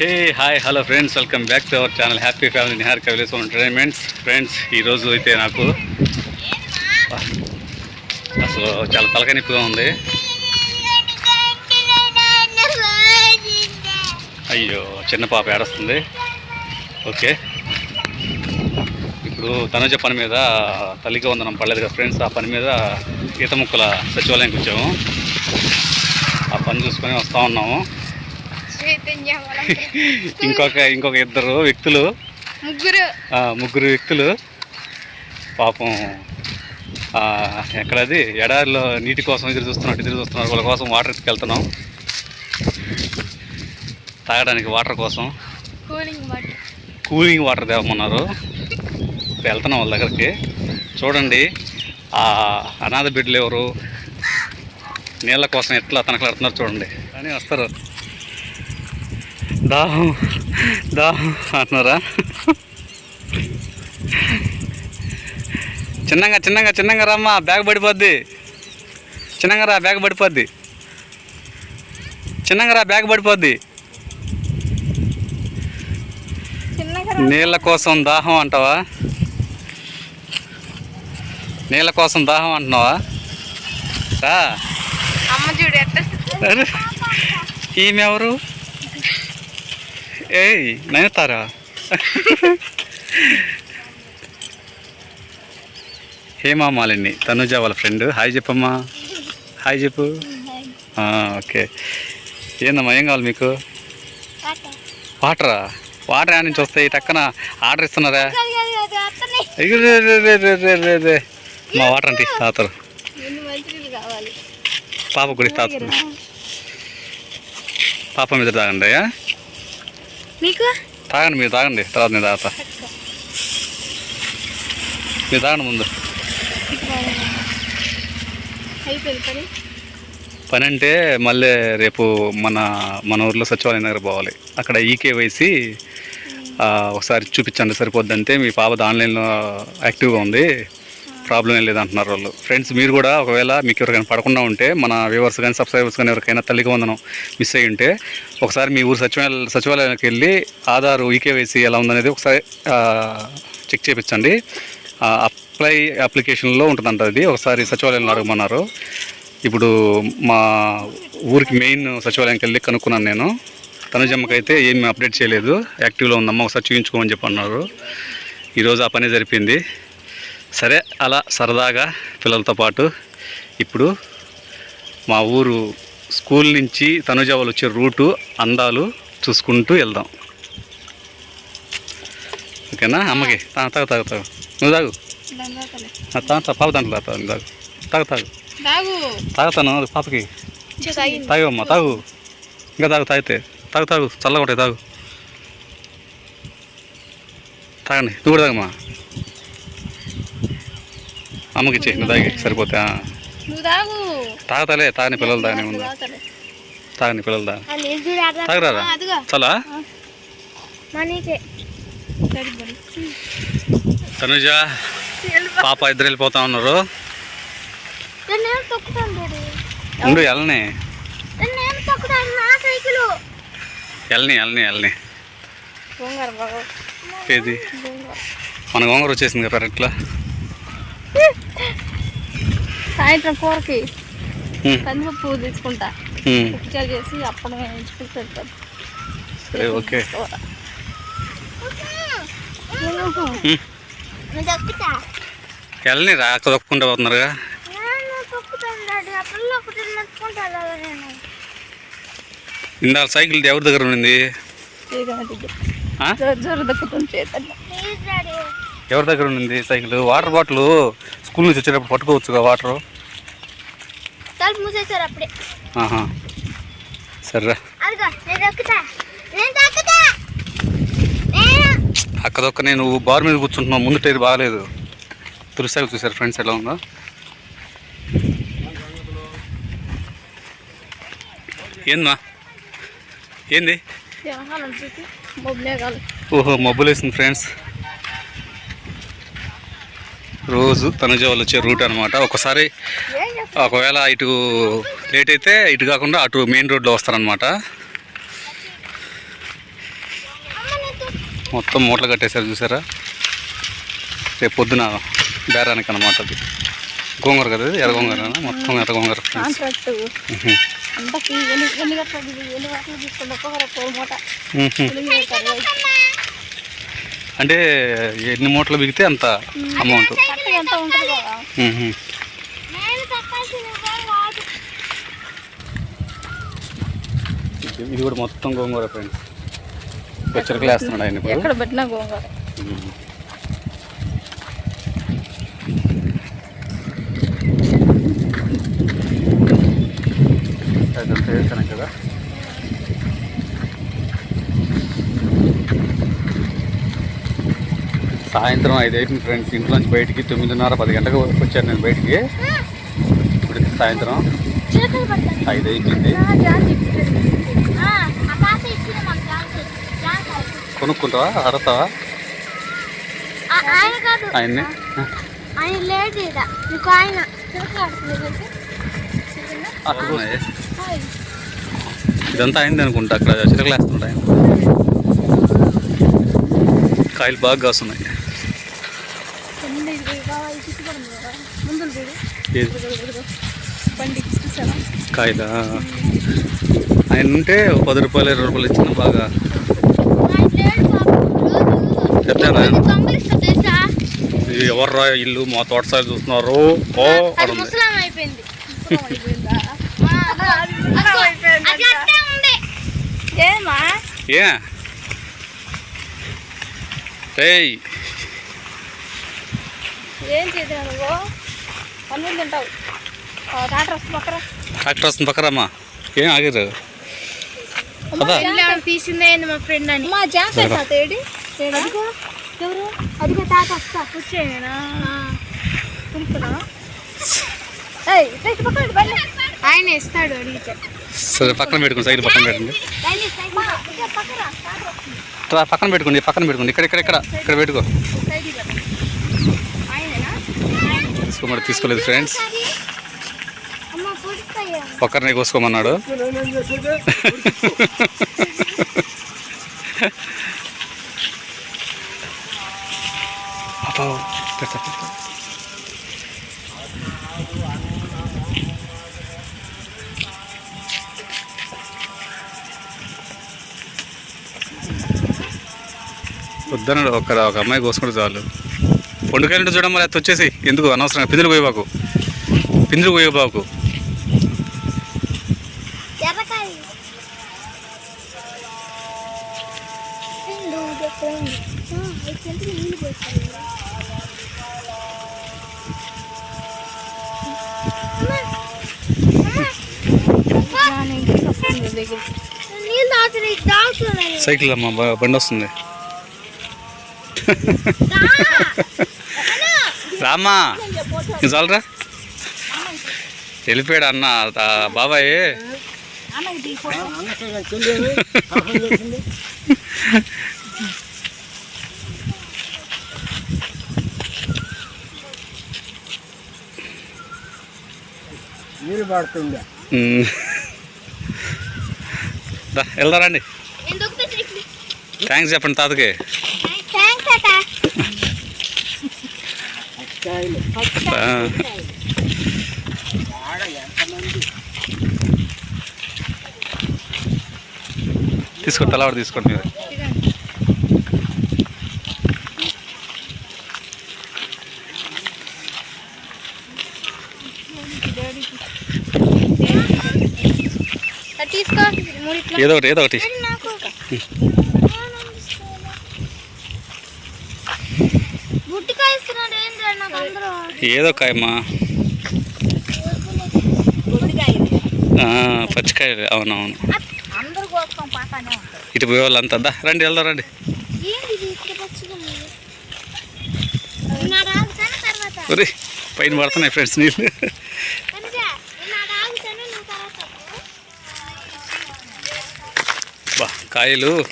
Hey hi hello friends welcome back to our channel. Happy family Nihar Kaviles entertainments. Friends ఈరోజు అయితే నాకు అసలు చాలా తలకాయ ఉంది. అయ్యో చిన్న పాప ఏడొస్తుంది. ఓకే. ఇప్పుడు తనుజ పని మీద తల్లికి వందనం పడలేదు కదా ఫ్రెండ్స్ ఆ పని మీద ఈత ముక్కల సచివాలయానికి వచ్చాము. ఆ పని చూసుకొని వస్తూ ఉన్నాము. ఇంకొక ఇంకొక ఇద్దరు వ్యక్తులు. ముగ్గురు. ముగ్గురు వ్యక్తులు. పాపం ఎక్కడది? ఎడారిలో నీటి కోసం ఎదురు చూస్తున్నట్టు ఎదురు చూస్తున్నారు. వాళ్ళ కోసం వాటర్ ఎత్తుకెళ్తున్నాం తాగడానికి వాటర్ కోసం. కూలింగ్ వాటర్ కూలింగ్ వాటర్ తేవమన్నారు వెళ్తున్నాం వాళ్ళ దగ్గరికి. చూడండి ఆ అనాథ బిడ్డలు ఎవరు? నీళ్ళ కోసం ఎట్లా తనకలాడుతున్నారు చూడండి. అని వస్తారు. దాహం దాహం అంటున్నారా? చిన్నగా చిన్నగా చిన్నగా రమ్మా బ్యాగ్ పడిపోద్ది. చిన్నగా రా బ్యాగ్ పడిపోద్ది. చిన్నగా రా బ్యాగ్ పడిపోద్ది. నీళ్ళ కోసం దాహం అంటావా? నీళ్ళ కోసం దాహం అంటున్నావా? రా. ఈమె ఎవరు ఏయ్ నయతారా హేమా మాలిని తనుజ వాళ్ళ ఫ్రెండ్. హాయ్ చెప్పమ్మా. హాయ్ చెప్పు. ఆ, ఓకే. ఏందమ్మా ఏం కావాలి మీకు? వాటరా. వాటర్? యాడ్ నుంచి వస్తాయి టక్కన ఆర్డర్ ఇస్తున్నారా? అయ్యో రే రే రే రే రే రే రే. మా వాటర్ అంటే తాతరు. ఎన్ని మంచినీళ్ళు కావాలి? పాప గుడి తాతరు పాప మీద తాగండి అయ్యా మీకు? తాగండి మీరు తాగండి. తర్వాత నేను తాగుతా. మీరు తాగండి ముందు. పని? పని అంటే మళ్ళీ రేపు మన మన ఊర్లో సచివాలయం దగ్గర పోవాలి. అక్కడ ఈకేవైసి ఒకసారి చూపించండి సరిపోద్దంటే మీ పాపది ఆన్లైన్లో యాక్టివ్గా ఉంది. ప్రాబ్లం ఏం లేదంటున్నారు వాళ్ళు. ఫ్రెండ్స్ మీరు కూడా ఒకవేళ మీకు ఎవరికైనా పడకుండా ఉంటే మన వ్యూవర్స్ కానీ సబ్స్క్రైబర్స్ కానీ ఎవరికైనా తల్లికి వందనం మిస్ అయ్యి ఉంటే ఒకసారి మీ ఊరు సచివాలయ సచివాలయానికి వెళ్ళి ఆధార్ ఈకేవైసీ ఎలా ఉందనేది ఒకసారి చెక్ చేయించండి అప్లై అప్లికేషన్లో ఉంటుందంట అది. ఒకసారి సచివాలయంలో అడగమన్నారు. ఇప్పుడు మా ఊరికి మెయిన్ సచివాలయానికి వెళ్ళి కనుక్కున్నాను నేను. తనుజమ్మకి అయితే ఏమి అప్డేట్ చేయలేదు. యాక్టివ్లో ఉందమ్మా ఒకసారి చూపించుకోమని చెప్పి అన్నారు ఈరోజు ఆ పని జరిపింది. సరే అలా సరదాగా పిల్లలతో పాటు ఇప్పుడు మా ఊరు స్కూల్ నుంచి తనుజ వాళ్ళు వచ్చే రూటు అందాలు చూసుకుంటూ వెళ్దాం. ఓకేనా? అమ్మకి. తా తాగు తాగు తాగు. నువ్వు తాగు. దండాకలే ఆ, తా తా, పాప దాంట్లో తాగు తాగు. తాగు తాగు. తాగు. తాగుతాను పాపకి. తాగమ్మా తాగు ఇంకా తాగు తాగితే. తాగు తాగు చల్లగా ఉంటాయి తాగు. తాగండి. నువ్వు కూడా తాగమ్మా. అమ్మకి ఇచ్చే నువ్వు తాగి సరిపోతే తాగుతాలే తాగని పిల్లలు తాగని ముందు తాగుతాలే. తాగని పిల్లలు తాగ. అదిగో. చాలా? తనుజ పాప ఇద్దరు వెళ్ళిపోతా ఉన్నారు. నేను తొక్కుతాను డాడీ ఉండు వెళ్ళని. నేను తొక్కుతాను నా సైకిల్. వెళ్ళని వెళ్ళని వెళ్ళని. గోంగూర బాబు. ఏది? మన గోంగూర వచ్చేసింది కదా పెరట్లో సాయంత్రం కూరకి కందిపప్పు తీసుకుంటా. ఉప్పిచారు చేసి అప్పడం వేయించుకుంటూ పెడతాను. సరే ఓకే. వెళ్ళని రా తొక్కుంటూ పోతున్నారుగా. ఇందాక సైకిల్ ఎవరి దగ్గర ఉంది ఎవరి దగ్గర ఉంది సైకిల్? వాటర్ బాటిల్ స్కూల్ నుంచి వచ్చేటప్పుడు పట్టుకోవచ్చుగా వాటర్? సరేరా. అదిగో నేను దక్కుతా నేను దక్కుతా నేను. అక్కదొక్క నేను బార్ మీద కూర్చుంటున్నాను ముందు టైర్ బాగాలేదు. తులసి సైకిల్ చూసారు ఫ్రెండ్స్ ఎలా ఉందో? ఏందా ఏంది? ఓహో మబ్బులు వేసింది ఫ్రెండ్స్. రోజు తనుజ వాళ్ళు వచ్చే రూట్ అనమాట ఒకసారి ఒకవేళ ఇటు లేట్ అయితే ఇటు కాకుండా అటు మెయిన్ రోడ్లో వస్తారనమాట మొత్తం మూటలు కట్టేశారు చూసారా? రేపు పొద్దున బేరానికి అనమాట అది. గోంగూర కదా ఎర్ర గోంగూర మొత్తం ఎర్ర గోంగూర అంటే ఎన్ని మూటలు బిగితే అంత అమౌంట్. ఎంత ఉంటుంది కదా? ఇది కూడా మొత్తం గోంగూర ఫ్రెండ్స్ పచ్చరికలు వేస్తున్నాడు ఆయన ఇప్పుడు. ఎక్కడ పెట్టినా గోంగూర. సాయంత్రం ఐదు అయిపోయింది ఫ్రెండ్స్. ఇంట్లో నుంచి బయటికి తొమ్మిదిన్నర పది గంటలకు వచ్చాను నేను బయటికి. ఇప్పుడు సాయంత్రం ఐదు అయిపోయింది కొనుక్కుంటావా? అడతావా? ఆయన్ని. ఇదంతా అయింది అనుకుంటా. అక్కడ చిరకలు వేస్తుంటా ఆయన కాయలు బాగా కాస్తున్నాయి ముందు కాయలా ఆయన ఉంటే పది రూపాయలు ఇరవై రూపాయలు ఇచ్చిన బాగా. చెప్తాను ఎవర్రా ఇల్లు మా తోట సైడ్ చూస్తున్నారు. ఓ ఏ? ఏయ్. ఏం చేద్దాం నువ్వు? తింటావు. వస్తుంది ట్రాక్టర్ వస్తుంది పక్కరమ్మా ఏం ఆగిరు తీసిందే మా ఫ్రెండ్ అని. మా జాస్ తాత ఏడి? అదిగో. ఎవరు? అదిగో తాత వస్తా. వచ్చేనా ఆయన ఇస్తాడు అడిగితే. సరే పక్కన పెట్టుకోండి సైడ్ పక్కన పెట్టుకోండి. రా, పక్కన పెట్టుకోండి పక్కన పెట్టుకోండి. ఇక్కడ ఇక్కడ ఇక్కడ ఇక్కడ పెట్టుకో. తీసుకోమని తీసుకోలేదు ఫ్రెండ్స్. పక్కనే కోసుకోమన్నాడు. వద్దన్నాడు ఒక ఒక అమ్మాయి కోసుకుంటే చాలు. పండుకాయలు చూడడం మరి అది వచ్చేసి ఎందుకు అనవసరంగా పిందులు పోయేబాకు పిందులు పోయేబాకు సైకిల్ అమ్మ బ- బండి వస్తుంది ఇది చాలరా వెళ్ళిపోయాడు అన్న బాబాయ్. నీళ్ళు పడుతుందా ఉమ్. దా, వెళ్దారా అండి ఎందుకు థ్యాంక్స్ చెప్పండి తాతకి థ్యాంక్స్ అట కాయలు ఆ, ఆడ ఎంతమంది తీసుకోండి తలవాడు తీసుకోండి మీరు. ఏదో ఒకటి ఏదో ఒకటి నాకు బుట్టికాయ ఇస్తున్నాడు ఏంటి నాకు అందరూ ఏదో కాయమా పచ్చికాయ అవునవును. ఇటు పోయే వాళ్ళు అంత రండి వెళ్దాం రండి. ఒరే పైన పడుతున్నాయి ఫ్రెండ్స్ నీళ్ళు. కాయలు.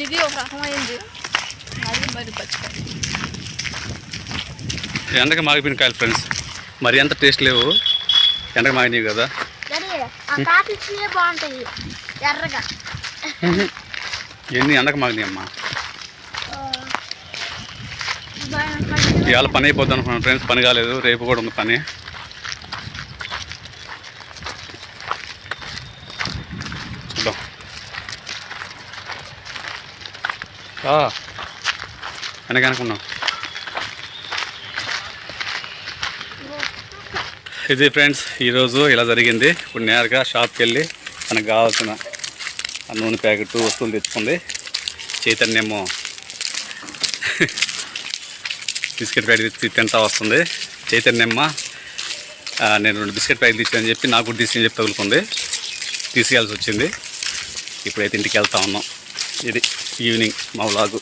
ఇది ఒక రకమైంది. అది మరి పచ్చికాయ ఎండకి మాగిపోయిన కాయలు ఫ్రెండ్స్. మరి ఎంత టేస్ట్ లేవు. ఎండకి మాగినవి కదా. బాగుంటాయి. ఎర్రగా. ఇవన్నీ ఎండక మాగినాయి అమ్మా. ఇవాళ పని అయిపోద్ది అనుకున్నాను ఫ్రెండ్స్. పని కాలేదు. రేపు కూడా ఉంది పని. వెనకనుకున్నాం. ఇది ఫ్రెండ్స్ ఈరోజు ఇలా జరిగింది. ఇప్పుడు నేరుగా షాప్కి వెళ్ళి మనకు కావాల్సిన ఆ నూనె ప్యాకెట్ వస్తువులు తెచ్చుకుంది. చైతన్యమో బిస్కెట్ ప్యాకెట్ తింటా వస్తుంది. చైతన్యమ్మ నేను రెండు బిస్కెట్ ప్యాకెట్ ఇచ్చానని చెప్పి నాకు కూడా తీసుకుని చెప్పి తగులుకుంది. తీసుకెళ్ళాల్సి వచ్చింది. ఇప్పుడైతే ఇంటికి వెళ్తా ఉన్నాం. ఇది evening Mavlagu.